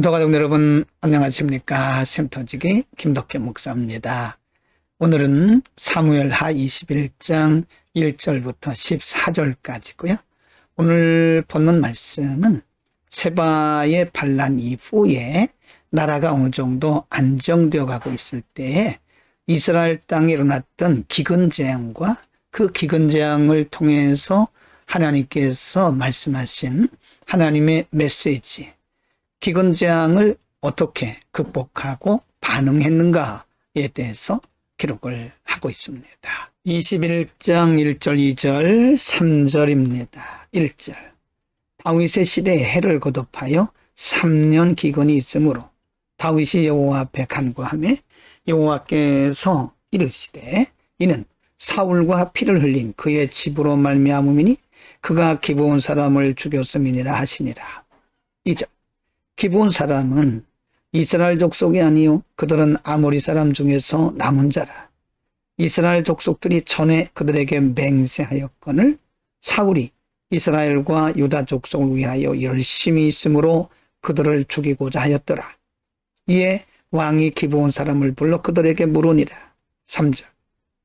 도가족 여러분 안녕하십니까 샘터지기 김덕현 목사입니다. 오늘은 사무엘 하 21장 1절부터 14절까지고요. 오늘 본문 말씀은 세바의 반란 이후에 나라가 어느 정도 안정되어 가고 있을 때에 이스라엘 땅에 일어났던 기근재앙과 그 기근재앙을 통해서 하나님께서 말씀하신 하나님의 메시지 기근재앙을 어떻게 극복하고 반응했는가에 대해서 기록을 하고 있습니다. 21장 1절, 2절, 3절입니다. 1절. 다윗의 시대에 해를 거듭하여 3년 기근이 있으므로 다윗이 여호와 앞에 간구하며 여호와께서 이르시되 이는 사울과 피를 흘린 그의 집으로 말미암음이니 그가 기브온 사람을 죽였음이니라 하시니라. 2절. 기브온 사람은 이스라엘 족속이 아니요 그들은 아모리 사람 중에서 남은 자라. 이스라엘 족속들이 전에 그들에게 맹세하였거늘 사울이 이스라엘과 유다 족속을 위하여 열심히 있으므로 그들을 죽이고자 하였더라. 이에 왕이 기브온 사람을 불러 그들에게 물으니라. 3절.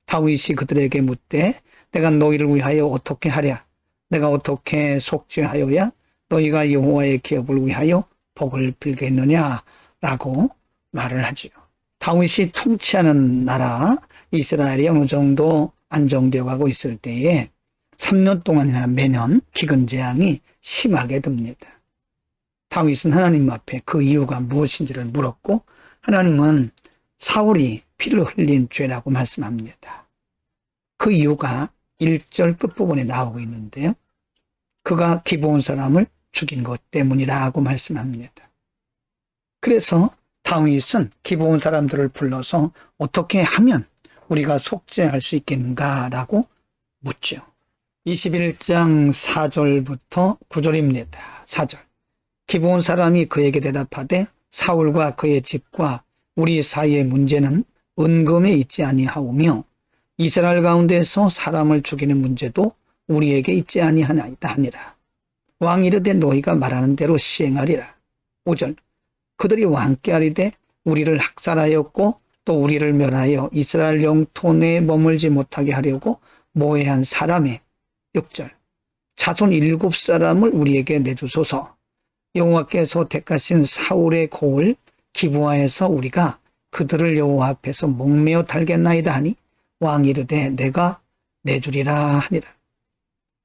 다윗이 그들에게 묻되 내가 너희를 위하여 어떻게 하랴? 내가 어떻게 속죄하여야 너희가 여호와의 기업을 위하여 복을 빌겠느냐라고 말을 하지요. 다윗이 통치하는 나라 이스라엘이 어느 정도 안정되어 가고 있을 때에 3년 동안이나 매년 기근 재앙이 심하게 듭니다. 다윗은 하나님 앞에 그 이유가 무엇인지를 물었고 하나님은 사울이 피를 흘린 죄라고 말씀합니다. 그 이유가 1절 끝부분에 나오고 있는데요. 그가 기브온 사람을 죽인 것 때문이라고 말씀합니다. 그래서 다윗은 기브온 사람들을 불러서 어떻게 하면 우리가 속죄할 수 있겠는가라고 묻죠. 21장 4절부터 9절입니다. 4절. 기브온 사람이 그에게 대답하되 사울과 그의 집과 우리 사이의 문제는 은금에 있지 아니하오며 이스라엘 가운데서 사람을 죽이는 문제도 우리에게 있지 아니하나이다 하니라. 왕 이르되 너희가 말하는 대로 시행하리라. 5절 그들이 왕께 아리되 우리를 학살하였고 또 우리를 멸하여 이스라엘 영토 내에 머물지 못하게 하려고 모해한 사람의 6절 자손 일곱 사람을 우리에게 내주소서 여호와께서 택하신 사울의 고을 기부하에서 우리가 그들을 여호와 앞에서 목매어 달겠나이다 하니 왕 이르되 내가 내주리라 하니라.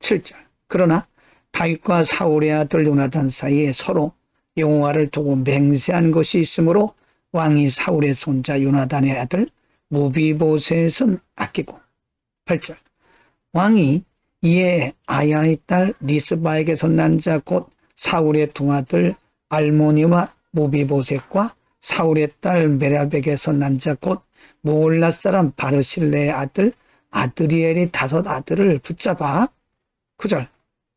7절 그러나 다윗과 사울의 아들 요나단 사이에 서로 여호와를 두고 맹세한 것이 있으므로 왕이 사울의 손자 요나단의 아들 무비보셋은 아끼고. 8절. 왕이 이에 아야의 딸 리스바에게서 난 자 곧 사울의 두 아들 알모니와 무비보셋과 사울의 딸 메라백에서 난 자곧 무올라 사람 바르실레의 아들 아드리엘이 다섯 아들을 붙잡아. 9절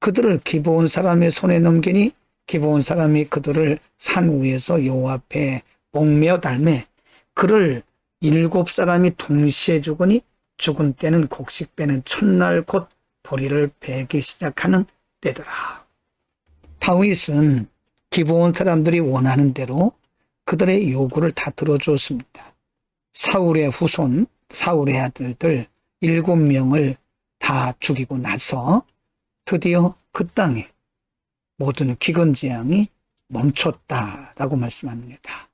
그들을 기브온 사람의 손에 넘기니 기브온 사람이 그들을 산 위에서 여호와 앞에 목매어 달매 그를 일곱 사람이 동시에 죽으니 죽은 때는 곡식 빼는 첫날 곧 보리를 베기 시작하는 때더라. 다윗은 기브온 사람들이 원하는 대로 그들의 요구를 다 들어줬습니다. 사울의 후손, 사울의 아들들 일곱 명을 다 죽이고 나서 드디어 그 땅에 모든 기근재앙이 멈췄다라고 말씀합니다.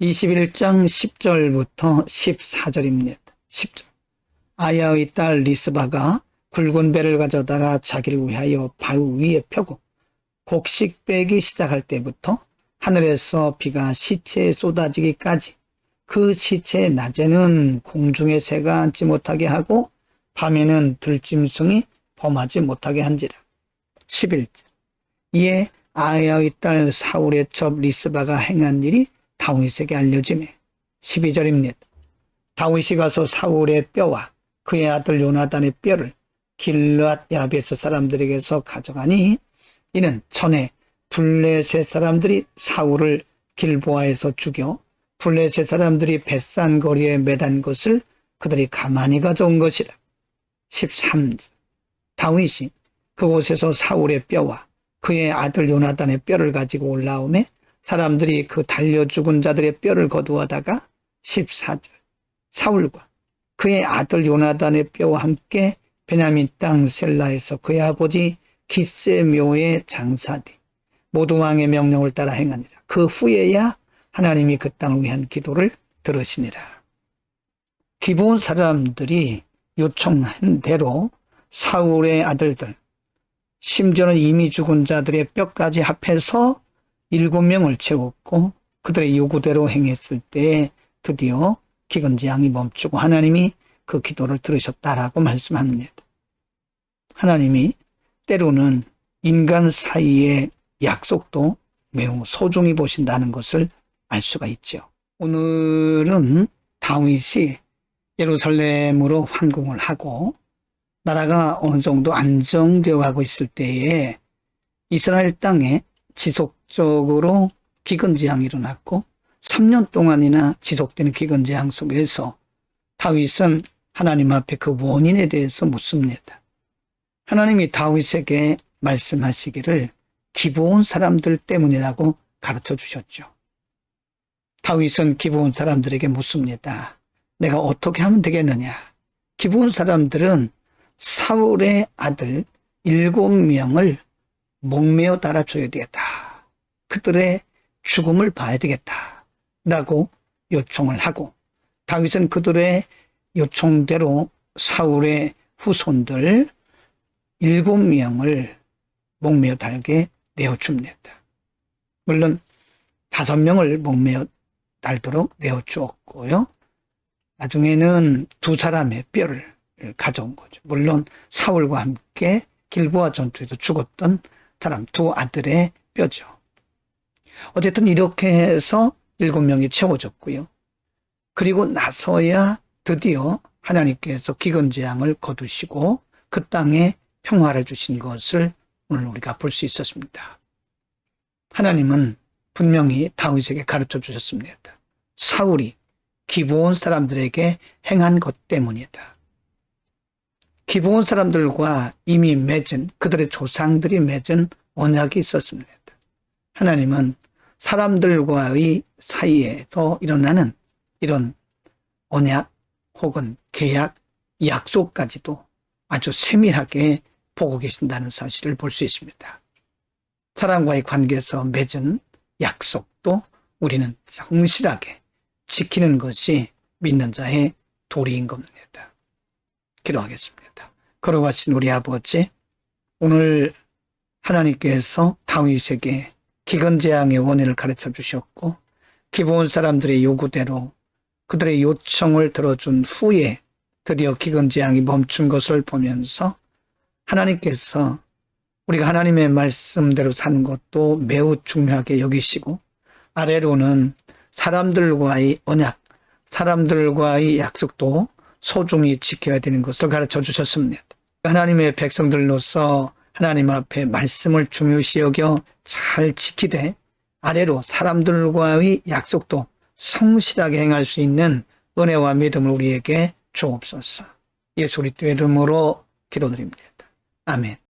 21장 10절부터 14절입니다. 10절. 아야의 딸 리스바가 굵은 배를 가져다가 자기를 위하여 바위 위에 펴고 곡식 빼기 시작할 때부터 하늘에서 비가 시체에 쏟아지기까지 그 시체의 낮에는 공중의 새가 앉지 못하게 하고 밤에는 들짐승이 범하지 못하게 한지라. 11절. 이에 아야의 딸 사울의 첩 리스바가 행한 일이 다윗에게 알려지매 12절입니다. 다윗이 가서 사울의 뼈와 그의 아들 요나단의 뼈를 길르앗 야베스 사람들에게서 가져가니 이는 전에 블레셋 사람들이 사울을 길보아에서 죽여 블레셋 사람들이 뱃산 거리에 매단 것을 그들이 가만히 가져온 것이라. 13절 다윗이 그곳에서 사울의 뼈와 그의 아들 요나단의 뼈를 가지고 올라오매 사람들이 그 달려 죽은 자들의 뼈를 거두어다가 14절 사울과 그의 아들 요나단의 뼈와 함께 베냐민 땅 셀라에서 그의 아버지 기세묘의 장사디 모두 왕의 명령을 따라 행하니라. 그 후에야 하나님이 그 땅을 위한 기도를 들으시니라. 기본 사람들이 요청한 대로 사울의 아들들, 심지어는 이미 죽은 자들의 뼈까지 합해서 일곱 명을 채웠고 그들의 요구대로 행했을 때 드디어 기근지양이 멈추고 하나님이 그 기도를 들으셨다라고 말씀합니다. 하나님이 때로는 인간 사이의 약속도 매우 소중히 보신다는 것을 알 수가 있죠. 오늘은 다윗이 예루살렘으로 환공을 하고 나라가 어느 정도 안정되어 가고 있을 때에 이스라엘 땅에 지속적으로 기근재앙이 일어났고 3년 동안이나 지속되는 기근재앙 속에서 다윗은 하나님 앞에 그 원인에 대해서 묻습니다. 하나님이 다윗에게 말씀하시기를 기부온 사람들 때문이라고 가르쳐 주셨죠. 다윗은 기부온 사람들에게 묻습니다. 내가 어떻게 하면 되겠느냐? 기부온 사람들은 사울의 아들 일곱 명을 목매어 달아줘야 되겠다. 그들의 죽음을 봐야 되겠다. 라고 요청을 하고 다윗은 그들의 요청대로 사울의 후손들 일곱 명을 목매어 달게 내어줍니다. 물론 다섯 명을 목매어 달도록 내어주었고요. 나중에는 두 사람의 뼈를 가져온 거죠. 물론 사울과 함께 길보아 전투에서 죽었던 사람 두 아들의 뼈죠. 어쨌든 이렇게 해서 일곱 명이 채워졌고요. 그리고 나서야 드디어 하나님께서 기근 재앙을 거두시고 그 땅에 평화를 주신 것을 오늘 우리가 볼 수 있었습니다. 하나님은 분명히 다윗에게 가르쳐 주셨습니다. 사울이 기브온 사람들에게 행한 것 때문이다. 기브온 사람들과 이미 맺은 그들의 조상들이 맺은 언약이 있었습니다. 하나님은 사람들과의 사이에서 일어나는 이런 언약 혹은 계약, 약속까지도 아주 세밀하게 보고 계신다는 사실을 볼 수 있습니다. 사람과의 관계에서 맺은 약속도 우리는 성실하게 지키는 것이 믿는 자의 도리인 겁니다. 기도하겠습니다. 걸어가신 우리 아버지, 오늘 하나님께서 다윗에게 기근 재앙의 원인을 가르쳐 주셨고, 기본 사람들의 요구대로 그들의 요청을 들어준 후에 드디어 기근 재앙이 멈춘 것을 보면서 하나님께서 우리가 하나님의 말씀대로 사는 것도 매우 중요하게 여기시고 아래로는 사람들과의 언약, 사람들과의 약속도 소중히 지켜야 되는 것을 가르쳐 주셨습니다. 하나님의 백성들로서 하나님 앞에 말씀을 중요시 여겨 잘 지키되 아래로 사람들과의 약속도 성실하게 행할 수 있는 은혜와 믿음을 우리에게 주옵소서. 예수 그리스도의 이름으로 기도드립니다. 아멘.